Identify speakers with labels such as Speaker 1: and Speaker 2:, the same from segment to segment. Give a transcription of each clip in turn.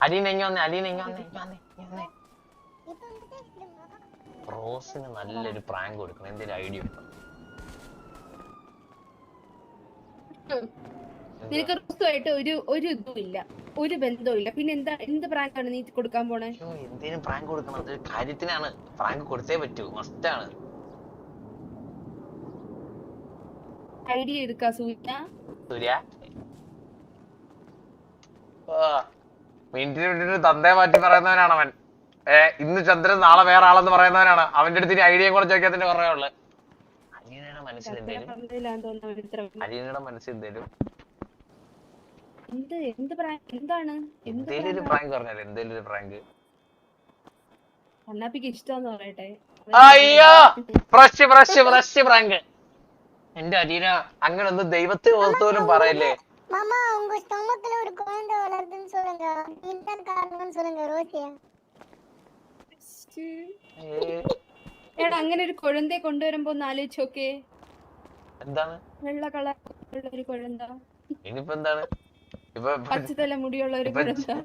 Speaker 1: അലീന ഇങ്ങ വന്നേ അലീന ഇങ്ങ വന്നേ ഇങ്ങ വന്നേ ഇങ്ങ വന്നേ. റോസിന് നല്ലൊരു പ്രാങ്ക് കൊടുക്കണം. എന്തെങ്കിലും ഐഡിയ ഉണ്ടോ?
Speaker 2: നിനക്ക് റോസുമായിട്ട് ഒരു ഒരു ഇതും ഇല്ല. ഒരു ബന്ധവും ഇല്ല. പിന്നെ എന്താ എന്ത് പ്രാങ്കാണ് നീ കൊടുക്കാൻ പോണേ?
Speaker 1: അയ്യോ എന്തേലും പ്രാങ്ക് കൊടുക്കണം? അത് കാര്യത്തിനാണ്. പ്രാങ്ക് കൊടുത്തേ പറ്റൂ. മസ്റ്റ് ആണ്
Speaker 2: ഐഡിയ എടുക്കാ സൂര്യ.
Speaker 1: സൂര്യ? മിനിറ്റിന് മിനിറ്റിന് തന്തയെ മാറ്റി പറയുന്നവനാണ് അവൻ. ഏ ഇന്ന് ചന്ദ്രൻ നാളെ വേറെ ആളെന്ന് പറയുന്നവനാണ്. അവന്റെ അടുത്ത് ഇനി ഐഡിയയും കൂടെ ചോദിക്കാത്തിന്റെ കുറേ ഉള്ളു. അലീനയുടെ മനസ്സിൽ എന്തേലും മനസ്സിൽ
Speaker 2: പ്രാങ്ക്
Speaker 1: എന്തേലും ഒരു പ്രാങ്ക് പറഞ്ഞാലേ എന്തേലും ഒരു പ്രാങ്ക്
Speaker 2: കണ്ണാപ്പിക്ക് ഇഷ്ടമെന്ന് പറയട്ടെ.
Speaker 1: അയ്യോ! Fresh fresh fresh prank. എന്റെ അരീന അങ്ങനെ ഒന്ന് ദൈവത്തെ ഓർത്തോലും പറയല്ലേ?
Speaker 3: மாமா உங்க ஸ்டொமக்ல ஒரு குழந்தை வளருதுன்னு சொல்லுங்க இதுதான் காரணம்னு சொல்லுங்க ரோசியா
Speaker 1: ഏ,
Speaker 2: എടാ അങ്ങനെ ഒരു കുഴന്തയെ കൊണ്ടുവരുമ്പോ ഒന്ന് ആലോചിച്ച് നോക്കേ
Speaker 1: എന്താണ്
Speaker 2: വെള്ള കളർ ഉള്ള ഒരു കുഴന്ത
Speaker 1: ഇനിയിപ്പോ എന്താണ് ഇപ്പൊ
Speaker 2: പച്ചത്തല മുടിയുള്ള ഒരു
Speaker 1: ഇപ്പൊ
Speaker 2: കുഴന്ത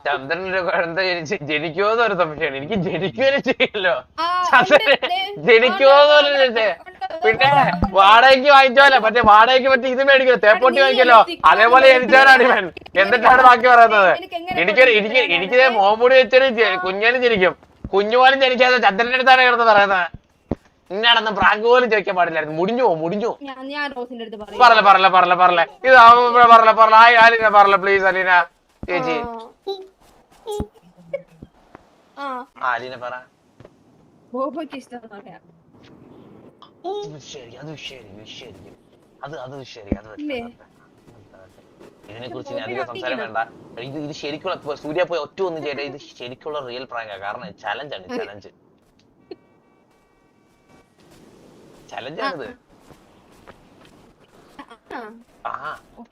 Speaker 1: ചന്ദ്രനൊരു കുഴന്ത ജനിച്ച് ജനിക്കുമോന്ന് ഒരു സംശയമാണ് എനിക്ക് ജനിക്കുകയും ചെയ്യല്ലോ
Speaker 2: ആ,
Speaker 1: ചന്ദ്രന്
Speaker 2: ഉണ്ട്, ദേ,
Speaker 1: ജനിക്കുമോന്ന്
Speaker 2: ഉണ്ട്,
Speaker 1: ഒരു
Speaker 2: ഉണ്ട്,
Speaker 1: സംശയം. പിന്നെ. വാടകയ്ക്ക് വാങ്ങിച്ചോലെ. മറ്റേ വാടകയ്ക്ക് പറ്റി ഇത് മേടിക്കല്ലോ തേപ്പൊട്ടി
Speaker 2: വാങ്ങിക്കലോ?
Speaker 1: വാങ്ങിക്കല്ലോ അതേപോലെ ജനിച്ചവനാണ് ഇവൻ. എന്നിട്ടാണ് ബാക്കി പറയുന്നത്.
Speaker 2: എനിക്ക്
Speaker 1: എനിക്കൊരു എനിക്ക് എനിക്ക് മോമ്പൂടി വെച്ചൊരു കുഞ്ഞാലും കുഞ്ഞനും ജനിക്കും. കുഞ്ഞുപോലും ജനിക്കാതെ ചന്ദ്രന്റെ അടുത്താണ് കിടന്ന് പറയുന്നത്. ഇന്നാണെന്ന് പ്രാങ്ക് പോലും ചോദിക്കാൻ പാടില്ലായിരുന്നു. മുടിഞ്ഞു പോകും മുടിഞ്ഞു പറല പറല പറല പറല ഇത് പറല പറല ഹായ് അലീന പറല പ്ലീസ് അലീന. ചേച്ചി.
Speaker 2: ആ.
Speaker 1: ആ. അലീന പറ.
Speaker 2: ബോബോയ്ക്ക് ഇഷ്ടം പറയാം
Speaker 1: ഇത് ശരി അത് ശരി ശരി അത് അത് ശരി അത് ഇതിനെ കുറിച്ച് ഞാൻ അധികം സംസാരം വേണ്ട ഇത് ഇത് ശരിക്കുള്ള സൂര്യ പോയി ഒറ്റ ഒന്നും ചെയ്യട്ടെ ഇത് ശരിക്കുള്ള റിയൽ പ്രാങ്കാ കാരണം ചലഞ്ച് ആണ് ചലഞ്ച് ചലഞ്ച് ആണിത്
Speaker 2: ആ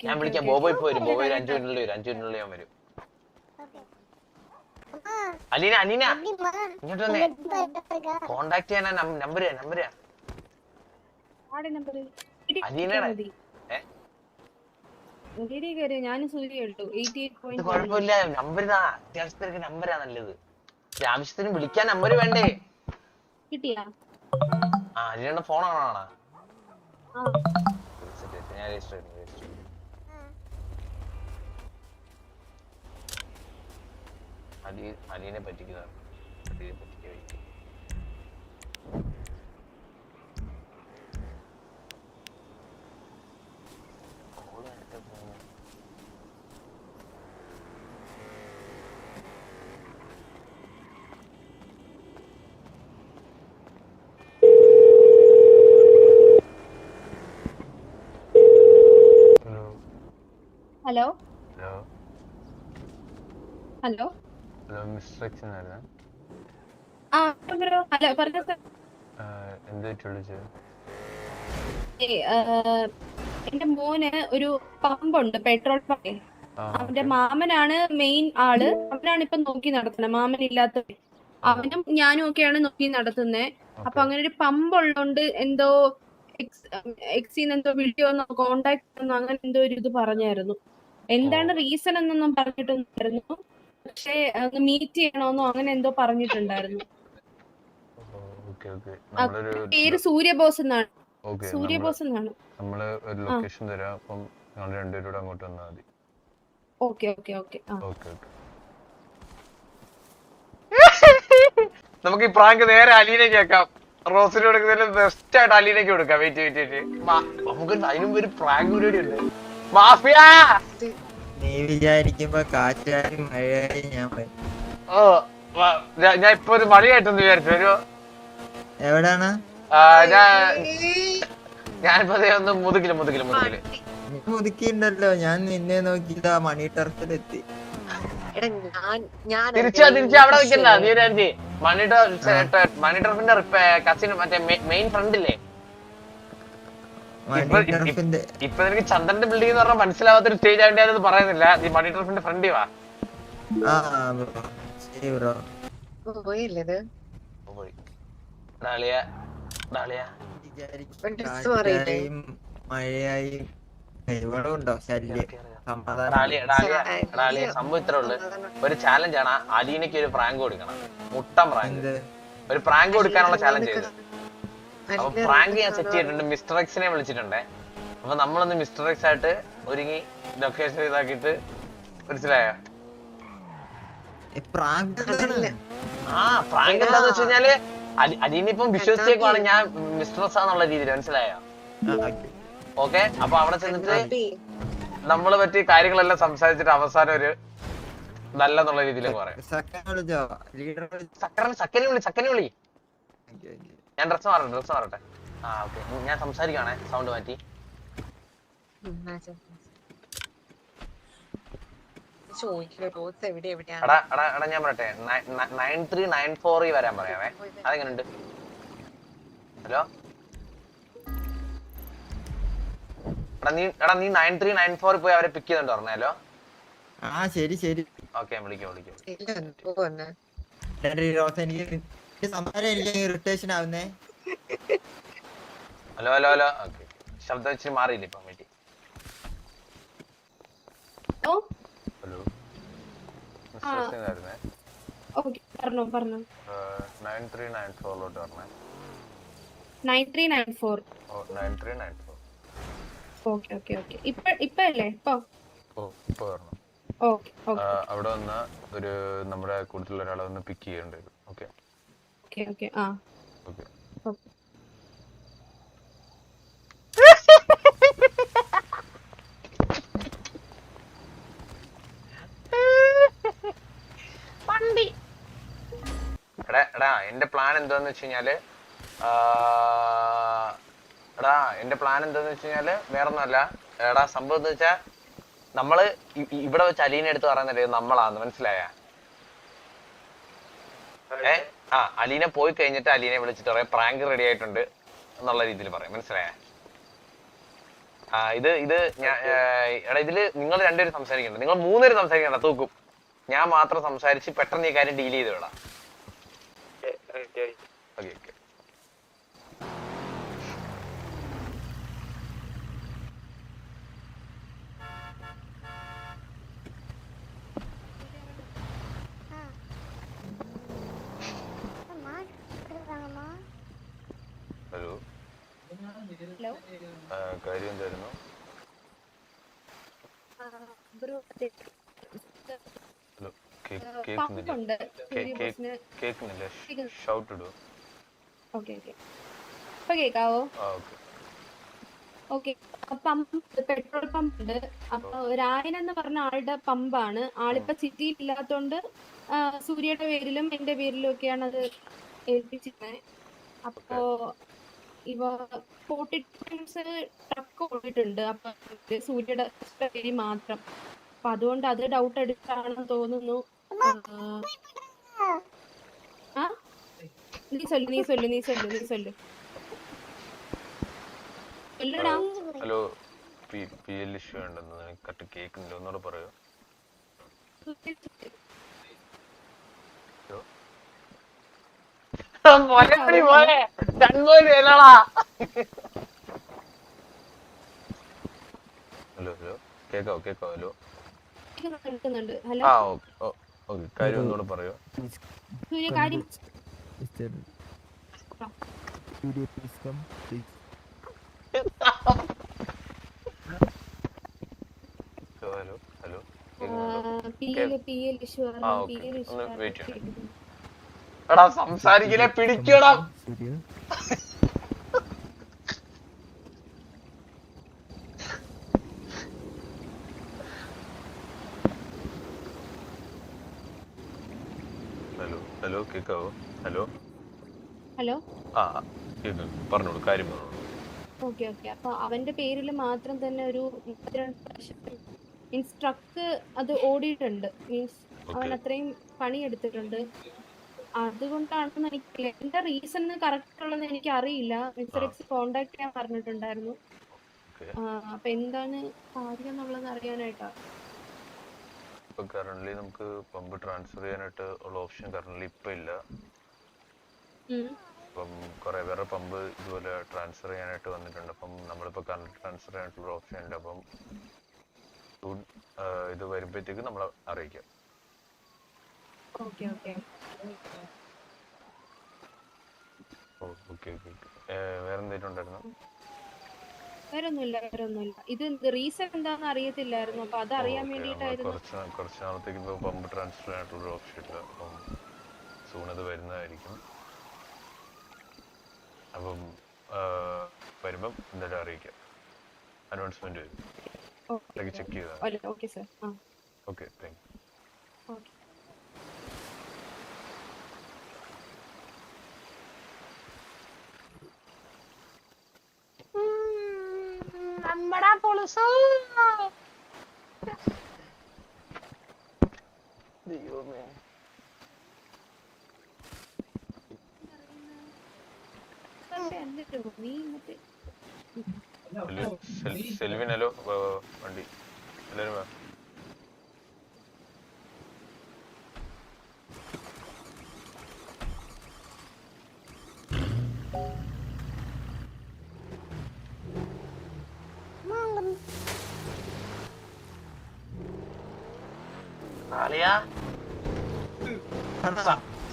Speaker 1: ഞാൻ വിളിക്കാം ബോബോയ് പോയി വരും ബോബോയ് അഞ്ചു മിനിറ്റിൽ വരും അഞ്ചു മിനിറ്റിൽ ഞാൻ വരും അലീന അലീന ഇങ്ങോട്ട് വന്നേ കോണ്ടാക്ട്
Speaker 2: ചെയ്യാനാ
Speaker 1: നമ്പര്
Speaker 2: നമ്പരാ
Speaker 1: കുഴപ്പമില്ല. നമ്പർ ഇതാ അത്യാവശ്യത്തിനൊക്കെ നമ്പരാ നല്ലത്. ആവശ്യത്തിന് വിളിക്കാൻ നമ്പർ വേണ്ടേ?
Speaker 2: കിട്ടിയാ?
Speaker 1: ആ അലീനയുടെ ഫോണാണോ ആണോ ഞാൻ രജിസ്റ്റർ ചെയ്യുന്നു രജിസ്റ്റർ അലി അലീനെ പറ്റിക്കുന്നതാണ്. അലീനെ പറ്റിക്കാൻ വേണ്ടി കോൾ നേരത്തെ പോകുന്നു hello
Speaker 2: hello?
Speaker 1: Hello?
Speaker 2: Hello?
Speaker 1: Hello mister X എന്നായിരുന്നു
Speaker 2: ആ ബ്രോ ഹലോ പറഞ്ഞോ sir.
Speaker 1: എന്തായിട്ട് വിളിച്ചത്
Speaker 2: എന്റെ മോന് ഒരു പമ്പുണ്ട് പെട്രോൾ പമ്പ് അവന്റെ മാമനാണ് മെയിൻ ആൾ. അവനാണ് ഇപ്പൊ നോക്കി നടത്തുന്നത് മാമൻ ഇല്ലാത്ത അവനും ഞാനും ഒക്കെയാണ് നോക്കി നടത്തുന്നത് അപ്പൊ അങ്ങനെ ഒരു പമ്പ് ഉള്ളോണ്ട് എന്തോ എക്സിന്ന് എന്തോ വിളിയോന്നോ കോണ്ടാക്ട് അങ്ങനെ എന്തോ ഒരു ഇത് പറഞ്ഞായിരുന്നു. എന്താണ് റീസൺ എന്നൊന്നും പറഞ്ഞിട്ടുണ്ടായിരുന്നു പക്ഷേ ഒന്ന് മീറ്റ് ചെയ്യണമെന്നോ അങ്ങനെ എന്തോ പറഞ്ഞിട്ടുണ്ടായിരുന്നു. പേര് സൂര്യബോസ് എന്നാണ്. സൂര്യബോസ് എന്നാണ്.
Speaker 1: നമ്മൾ ഒരു ലൊക്കേഷൻ തരാം. അപ്പം ഞങ്ങൾ രണ്ടുപേരും അങ്ങോട്ട് വന്നാൽ മതി.
Speaker 2: Okay okay okay.
Speaker 1: Okay okay. നമുക്ക് ഈ പ്രാങ്ക് നേരെ അലീനെ കേൾക്കാം റോസിന് കൊടുക്കുന്നതിൽ ബെസ്റ്റ് ആയിട്ട് അലീനയ്ക്ക് കൊടുക്കാം. വെയിറ്റ് വെയിറ്റ് വെയിറ്റ് നമുക്ക് അതിനും ഒരു പ്രാങ്ക് പരിപാടി ഉണ്ട്. മാഫിയ!
Speaker 4: നീ വിചാരിക്കുമ്പോ കാറ്റായി മഴയായി ഞാൻ
Speaker 1: ഓ ഞാൻ- ഇപ്പൊ ഒരു മണിയായിട്ടൊന്ന് വിചാരിച്ചു. ഒരു
Speaker 4: എവിടാണ്?
Speaker 1: ഞാൻ ഞാനിപ്പോ ഒന്ന് മുതുകിൽ മുതുകിൽ
Speaker 4: മുതുകിൽ. മുതുക്കിണ്ടല്ലോ ഞാൻ നിന്നെ നോക്കിയില്ല. ആ മണി ടർഫിലെത്തി
Speaker 5: എടാ ഞാൻ ഞാൻ
Speaker 1: തിരിച്ചാ തിരിച്ചാ അവിടെ നിൽക്കണ്ട. നീ. മണി ടർ- മണി ടർഫിന്റെ കസിൻ മറ്റേ മെയിൻ ഫ്രണ്ട് ഇല്ലേ?
Speaker 4: മണി
Speaker 1: ഇപ്പൊ- നിനക്ക് ചന്ദ്രന്റെ ബിൽഡിംഗ് എന്ന് പറഞ്ഞാൽ മനസ്സിലാവാത്ത ഒരു സ്റ്റേജ് ആയിട്ട് പറയുന്നില്ല. നീ മണി ട്രഫിന്റെ ഫ്രണ്ട് വാ.
Speaker 5: പോയില്ലേ
Speaker 1: ഡാളിയ ഡാളിയ?
Speaker 4: മഴയായി ഉണ്ടോ
Speaker 1: സംഭവം ഇത്രേ ഉള്ളു. ഒരു ചാലഞ്ച് ആണ് അലീനയ്ക്ക് ഒരു പ്രാങ്ക് കൊടുക്കണം. മുട്ടം പ്രാങ്ക് ഒരു പ്രാങ്ക് കൊടുക്കാനുള്ള ചാലഞ്ച് ചെയ്ത്. അപ്പൊ പ്രാങ്ക് ഞാൻ സെറ്റ് ചെയ്തിട്ടുണ്ട്. മിസ്റ്റർ എക്സിനെ വിളിച്ചിട്ടുണ്ടേ. അപ്പൊ നമ്മളൊന്ന് മിസ്റ്റർ എക്സ് ആയിട്ട് ഒരുങ്ങി ലൊക്കേഷൻ ഇതാക്കിട്ട് മനസ്സിലായോ?
Speaker 4: പ്രാങ്ക്
Speaker 1: ആ പ്രാങ്ക് എന്താന്ന് വെച്ച് കഴിഞ്ഞാൽ അലി- അലീനെ വിശ്വസിച്ചേക്കുവാണ് ഞാൻ മിസ്റ്റർ എക്സ് ആന്നുള്ള രീതിയിൽ മനസ്സിലായോ? ഓക്കെ അപ്പൊ അവിടെ ചെന്നിട്ട് നമ്മളെ പറ്റി കാര്യങ്ങളെല്ലാം സംസാരിച്ചിട്ട് അവസാനം ഒരു നല്ലെന്നുള്ള രീതിയിൽ പറയാം. സക്കനെ വിളി സക്കനെ വിളി ഞാൻ ഡ്രസ് മാറട്ടെ ഡ്രസ് മാറട്ടെ. ആ ഓക്കെ ഞാൻ സംസാരിക്കാനേ സൗണ്ട് മാറ്റി.
Speaker 5: ചോദിക്കില്ല റോസ് എവിടെ എവിടെയാണ്?
Speaker 1: എടാ എടാ എടാ ഞാൻ പറയട്ടെ. നയൻ ത്രീ നയൻ ഫോറിൽ വരാൻ പറയാമേ. അതെങ്ങനെയുണ്ട് ഹലോ? എടാ നീ എടാ നീ നയൻ ത്രീ നയൻ ഫോറിൽ പോയി അവരെ പിക്ക് ചെയ്തിട്ട് പറഞ്ഞല്ലോ
Speaker 4: ആ ശരി ശരി.
Speaker 1: ഓക്കെ വിളിക്കാം വിളിക്കാം.
Speaker 4: എനിക്ക് സംസാരം എനിക്ക് ഇറിറ്റേഷൻ ആവുന്നേ.
Speaker 1: Hello hello hello. ഓക്കെ. ശബ്ദം വെച്ച് മാറിയില്ല ഇപ്പം വേണ്ടി? ഹലോ.
Speaker 2: ആ.
Speaker 1: ആയിരുന്നേ
Speaker 2: ഓക്കെ പറഞ്ഞോ പറഞ്ഞോ.
Speaker 1: നയൻ ത്രീ നയൻ ഫോറിലോട്ട് പറഞ്ഞേ
Speaker 2: നയൻ ത്രീ നയൻ ഫോർ.
Speaker 1: ഓ nine three nine four.
Speaker 2: Okay okay okay. ഇപ്പൊ ഇപ്പൊ അല്ലേ ഇപ്പൊ?
Speaker 1: ഓ ഇപ്പൊ വരണം.
Speaker 2: Okay okay.
Speaker 1: ആ, അവിടെ വന്ന ഒരു നമ്മുടെ കൂട്ടത്തിലൊരാളെ ഒരാളെ വന്ന് പിക്ക് ചെയ്യേണ്ടി വരും.
Speaker 2: Okay okay. ആ.
Speaker 1: ഓക്കെ.
Speaker 2: ഓക്കെ.
Speaker 1: എടാ എടാ എന്റെ പ്ലാൻ എന്താന്ന് വെച്ച് കഴിഞ്ഞാൽ എടാ എന്റെ പ്ലാൻ എന്താന്ന് വെച്ച് കഴിഞ്ഞാൽ വേറൊന്നുമല്ല. എടാ സംഭവം എന്ന് വെച്ചാ നമ്മൾ ഇവിടെ വെച്ച് അലീനെ എടുത്ത് പറയുന്നില്ലേ നമ്മളാന്ന് മനസ്സിലായ ഏ ആ അലീന പോയി കഴിഞ്ഞിട്ട് അലീനെ വിളിച്ചിട്ട് പറയാം പ്രാങ്ക് റെഡി ആയിട്ടുണ്ട് എന്നുള്ള രീതിയിൽ പറയാം. മനസ്സിലായ? ആ ഇത് ഇത് ഞാൻ എടാ ഇതിൽ നിങ്ങൾ രണ്ടുപേരും സംസാരിക്കണ്ട. നിങ്ങൾ മൂന്നുപേരും സംസാരിക്കണ്ട. തൂക്കും. ഞാൻ മാത്രം സംസാരിച്ച് പെട്ടെന്ന് ഈ കാര്യം ഡീൽ ചെയ്ത് വിടാം. ഓക്കെ ഓക്കെ
Speaker 2: ബസ്സിന്
Speaker 1: തരുന്നു
Speaker 2: കേൾക്കുന്നു.
Speaker 1: ഷൗട്ട് ഇടൂ
Speaker 2: ഓക്കെ ഓക്കെ. ഇപ്പൊ കേക്കാവോ?
Speaker 1: ഓക്കെ.
Speaker 2: പമ്പ് പെട്രോൾ പമ്പ് ഉണ്ട്. അപ്പൊ രായൻ എന്ന് പറഞ്ഞ ആളുടെ പമ്പാണ്. ആളിപ്പോ സിറ്റിയിൽ ഇല്ലാത്തോണ്ട് സൂര്യയുടെ പേരിലും എന്റെ പേരിലും ഒക്കെയാണ് അത് ഏൽപ്പിച്ചിരുന്നത് അപ്പോ ഇവ ഫോർട്ടി ടൈംസ് ട്രക്ക് ഓടിയിട്ടുണ്ട്. അപ്പൊ സൂര്യയുടെ പേര് മാത്രം. അപ്പൊ അതുകൊണ്ട് അത് ഡൗട്ട് എടുത്താണെന്ന് തോന്നുന്നു. ആ. നീ സൊല്ലു നീ സൊല്ലു നീ സൊല്ലു നീ സൊല്ലു. സൊല്ലടാ.
Speaker 1: Hello P P L issue ഉണ്ടെന്ന് എനിക്ക് കറക്റ്റ് കേൾക്കുന്നില്ല ഒന്നുകൂടെ പറയോ. ഹലോ? ഹലോ കേക്കാവോ കേക്കാവോ ഹലോ?
Speaker 2: കേൾക്കുന്നുണ്ട്. ഹലോ?
Speaker 1: ആ ഓക്കെ. ഓക്കെ. കാര്യം ഒന്നുകൂടെ പറയോ.
Speaker 2: സൂര്യ കാര്യം
Speaker 1: ഹലോ ഹലോ. കേൾക്കുന്നുണ്ടോ?
Speaker 2: P hello P L issue
Speaker 1: ആ,
Speaker 2: പി
Speaker 1: okay.
Speaker 2: എൽ ഇഷ്യൂ
Speaker 1: ഒന്ന് wait ചെയ്യണം. എടാ സംസാരിക്കില്ലേ പിടിക്കണം ഹലോ ഹലോ കേക്കാവോ? ഹലോ?
Speaker 2: ഹലോ?
Speaker 1: ആ കേക്ക് പറഞ്ഞോളൂ കാര്യം പറഞ്ഞോളൂ.
Speaker 2: Okay okay. അപ്പൊ അവന്റെ പേരിൽ മാത്രം തന്നെ ഒരു മുപ്പത്തിരണ്ട് പ്രാവശ്യം മീൻസ് ട്രക്ക് അത് ഓടിയിട്ടുണ്ട്. മീൻസ് അവൻ. അത്രയും പണിയെടുത്തിട്ടുണ്ട്. അതുകൊണ്ടാണെന്ന് എനിക്ക് എന്റെ റീസൺ കറക്റ്റ് ഉള്ളത് എനിക്ക് അറിയില്ല മിസ്റ്റർ എക്സ് കോണ്ടാക്ട് ചെയ്യാൻ പറഞ്ഞിട്ടുണ്ടായിരുന്നു. അപ്പൊ എന്താണ് കാര്യം എന്നുള്ളത് അറിയാനായിട്ടാ.
Speaker 1: ഇപ്പൊ കറന്റ് നമുക്ക് പമ്പ് ട്രാൻസ്ഫർ ചെയ്യാനായിട്ട് ഉള്ള ഓപ്ഷൻ കറന്റ് ഇപ്പൊ ഇല്ല. അപ്പം കുറെ പേരുടെ പമ്പ് ഇതുപോലെ ട്രാൻസ്ഫർ ചെയ്യാനായിട്ട് വന്നിട്ടുണ്ട്. അപ്പം നമ്മളിപ്പോ കറണ്ട് ട്രാൻസ്ഫർ ചെയ്യാനായിട്ടുള്ള ഓപ്ഷൻ ഉണ്ട്. അപ്പം ഇത് വരുമ്പോഴത്തേക്ക് നമ്മൾ അറിയിക്കാം.
Speaker 2: ഓക്കെ ഓക്കെ
Speaker 1: ഓ ഓക്കെ ഓക്കെ വേറെ എന്തെങ്കിലും ഉണ്ടായിരുന്നു
Speaker 2: വേറൊന്നുമില്ല വേറൊന്നുമില്ല. ഇത് റീസൺ എന്താണെന്ന് അറിയത്തില്ലായിരുന്നു. അപ്പൊ അത് അറിയാൻ വേണ്ടിയിട്ടായിരുന്നു.
Speaker 1: കുറച്ച് നാ- കുറച്ച് നാളത്തേക്ക് ഇപ്പോൾ പമ്പ് ട്രാൻസ്ഫർ ചെയ്യാനായിട്ടുള്ള ഓപ്ഷൻ ഇല്ല. അപ്പം സൂൺ അത് വരുന്നതായിരിക്കും. അപ്പം ആ, വരുമ്പം എന്തായാലും അറിയിക്കാം. വരും. ചെക്ക് ചെയ്താൽ
Speaker 2: ഓക്കെ.
Speaker 1: Thank
Speaker 2: okay.
Speaker 1: നമ്മടാ പൊളിസോ. ദൈവമേ. ഹലോ, സെൽ- സെൽവിൻ ഹലോ വണ്ടി. എല്ലാവരും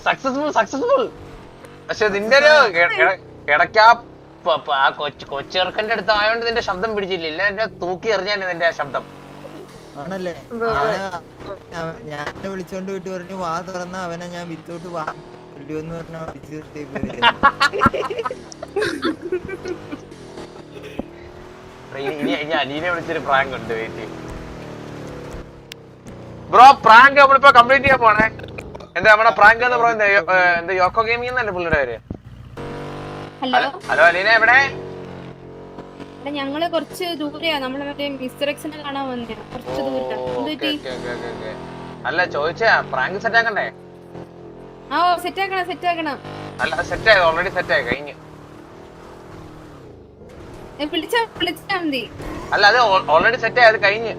Speaker 1: സക്സസ്ഫുൾ സക്സസ്ഫുൾ പക്ഷെ നിന്റെ ഒരു കിടക്കാ പ- പ- ആ കൊച്ചു കൊച്ചിറക്കന്റെ അടുത്ത് ആയോണ്ട് നിന്റെ ശബ്ദം പിടിച്ചില്ല. ഇല്ല എന്റെ തൂക്കി എറിഞ്ഞാണ് നിന്റെ ആ ശബ്ദം.
Speaker 4: ആണല്ലേ? ഞാൻ വിളിച്ചോണ്ട് പോയിട്ട് പറഞ്ഞു വാ തുറന്ന അവനെ ഞാൻ വിത്തോട്ട് വാ എന്ന് പറഞ്ഞ വിളിച്ചു നിർത്തിയേക്ക് വരുന്നു.
Speaker 1: ഇനി അലീനെ വിളിച്ചൊരു പ്രാങ്ക് ഉണ്ട് വെയിറ്റ് ബ്രോ പ്രാങ്ക് നമ്മളിപ്പോ കംപ്ലീറ്റ് ചെയ്യാൻ പോണേ. എന്താ നമ്മുടെ പ്രാങ്ക് എന്ന് പറയുന്നത് എന്താ യോക്കോ ഗെയിമിംഗ് എന്നല്ലേ പുള്ളിയുടെ പേര്?
Speaker 2: ഹലോ?
Speaker 1: അലീന എവിടെ?
Speaker 2: ഞങ്ങൾ കുറച്ച് ദൂരെയാ. നമ്മൾ മറ്റേ മിസ്റ്റർ എക്സിനെ കാണാൻ വന്നേ കുറച്ച്
Speaker 1: ദൂരെ. അല്ല ചോദിച്ചാ പ്രാങ്ക് സെറ്റ് ആക്കണ്ടേ
Speaker 2: ആ ഓ സെറ്റ് ആക്കണം സെറ്റ് ആക്കണം
Speaker 1: അല്ല സെറ്റ് ആയി ഓൾറെഡി സെറ്റ് ആയി കഴിഞ്ഞു.
Speaker 2: വിളിച്ചാ വിളിച്ചാ മതി.
Speaker 1: അല്ല അത് ഓൾറെഡി സെറ്റ് ആയി അത് കഴിഞ്ഞു.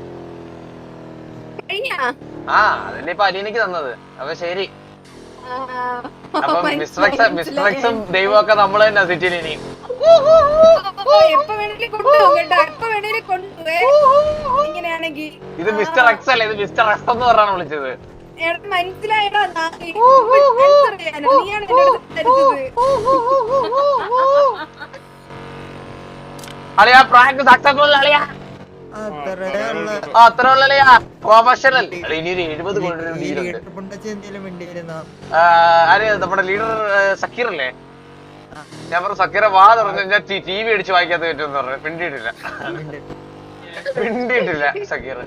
Speaker 2: കഴിഞ്ഞാ?
Speaker 1: ആ അതല്ലേ ഇപ്പൊ അലീനക്ക് തന്നത്. അപ്പൊ ശരി. അപ്പൊ മിസ്റ്റർ എക്സ് മിസ്റ്റർ എക്സും ദൈവമൊക്കെ നമ്മൾ തന്നെ സിറ്റിയിൽ ഇനി ഇത് മിസ്റ്റർ എക്സ് അല്ല? ഇത് മിസ്റ്റർ എക്സ് എന്ന് പറഞ്ഞാണ് വിളിച്ചത്.
Speaker 2: മനസ്സിലായടാ? നീയാണ്.
Speaker 1: അളിയാ പ്രാങ്ക് സക്സസ്ഫുൾ അളിയാ.
Speaker 4: അത്രേ ഉള്ള
Speaker 1: അത്ര ഉള്ള പ്രൊഫഷണൽ ഇനി ഒരു എഴുപത്
Speaker 4: വേണ്ടിയിരുന്നോ?
Speaker 1: നമ്മുടെ ലീഡർ സക്കീർ അല്ലേ ഞാൻ പറഞ്ഞു സക്കീറെ വാ തുറന്നു ഞാൻ ടി വി അടിച്ച് വായിക്കാത്ത പറ്റുമെന്ന് പറഞ്ഞു. പിണ്ടിയിട്ടില്ല പിണ്ടിയിട്ടില്ല സക്കീർ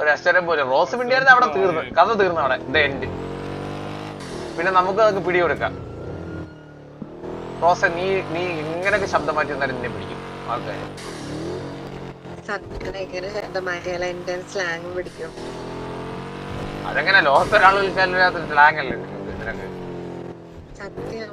Speaker 1: ഒരു അക്ഷരം പോലെ. റോസ് പിണ്ടിയായിരുന്നു അവിടെ തീർന്നു. കഥ തീർന്നു അവിടെ. The end. പിന്നെ നമുക്ക് അതൊക്കെ പിടികൊടുക്കാം. റോസ നീ നീ ഇങ്ങനെയൊക്കെ ശബ്ദം മാറ്റി നിന്നാലും നിന്നെ പിടിക്കും. ആൾക്കാർ
Speaker 5: സത്യം ഭയങ്കര മലയാള സ്ലാങ് പിടിക്കും.
Speaker 1: അതെങ്ങനെ ലോകത്ത് ഒരാൾ വിളിച്ചാലും സ്ലാങ് അല്ലേ
Speaker 5: സത്യം?